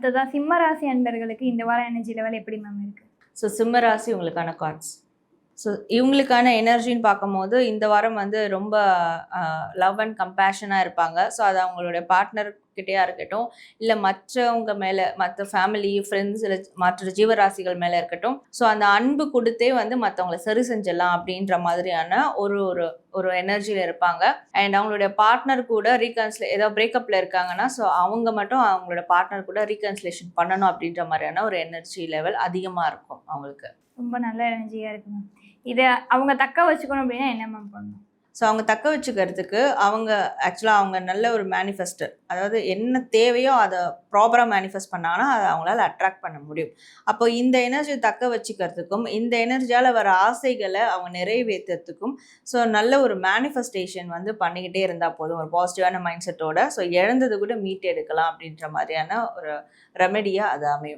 அடுத்ததா சிம்ம ராசி அன்பர்களுக்கு இந்த வாரம் எனர்ஜி லெவல் எப்படி மேம் இருக்கு? ஸோ சிம்ம ராசி உங்களுக்கான கார்ட்ஸ் ஸோ இவங்களுக்கான எனர்ஜின்னு பார்க்கும்போது இந்த வாரம் வந்து ரொம்ப லவ் அண்ட் கம்பேஷனாக இருப்பாங்க. ஸோ அது அவங்களுடைய பார்ட்னர் கிட்டேயா இருக்கட்டும் இல்லை மற்றவங்க மேலே மற்ற ஃபேமிலி ஃப்ரெண்ட்ஸ் இல்லை மற்ற ஜீவராசிகள் மேலே இருக்கட்டும் ஸோ அந்த அன்பு கொடுத்தே வந்து மற்றவங்கள சரி செஞ்சிடலாம் அப்படின்ற மாதிரியான ஒரு ஒரு ஒரு எனர்ஜியில் இருப்பாங்க. அண்ட் அவங்களுடைய பார்ட்னர் கூட ரீகன்சிலே ஏதோ பிரேக்கப்பில் இருக்காங்கன்னா ஸோ அவங்க மட்டும் அவங்களோட பார்ட்னர் கூட ரீகன்சிலேஷன் பண்ணணும் அப்படின்ற மாதிரியான ஒரு எனர்ஜி லெவல் அதிகமாக இருக்கும். அவங்களுக்கு. ரொம்ப நல்ல எனர்ஜியா இருக்கு மேம் இதை அவங்க தக்க வச்சுக்கணும் அப்படின்னா என்ன மேம் பண்ணணும்? ஸோ அவங்க தக்க வச்சுக்கிறதுக்கு அவங்க ஆக்சுவலாக அவங்க நல்ல ஒரு மேனிஃபெஸ்டர் அதாவது என்ன தேவையோ அதை ப்ராப்பராக மேனிஃபெஸ்ட் பண்ணாங்கன்னா அதை அவங்களால அட்ராக்ட் பண்ண முடியும். அப்போ இந்த எனர்ஜியை தக்க வச்சுக்கிறதுக்கும் இந்த எனர்ஜியால் வர ஆசைகளை அவங்க நிறைவேற்றுறதுக்கும் ஸோ நல்ல ஒரு மேனிஃபெஸ்டேஷன் வந்து பண்ணிக்கிட்டே இருந்தால் போதும். ஒரு பாசிட்டிவான மைண்ட் செட்டோட ஸோ இழந்தது கூட மீட் எடுக்கலாம் அப்படின்ற மாதிரியான ஒரு ரெமெடியாக அது அமையும்.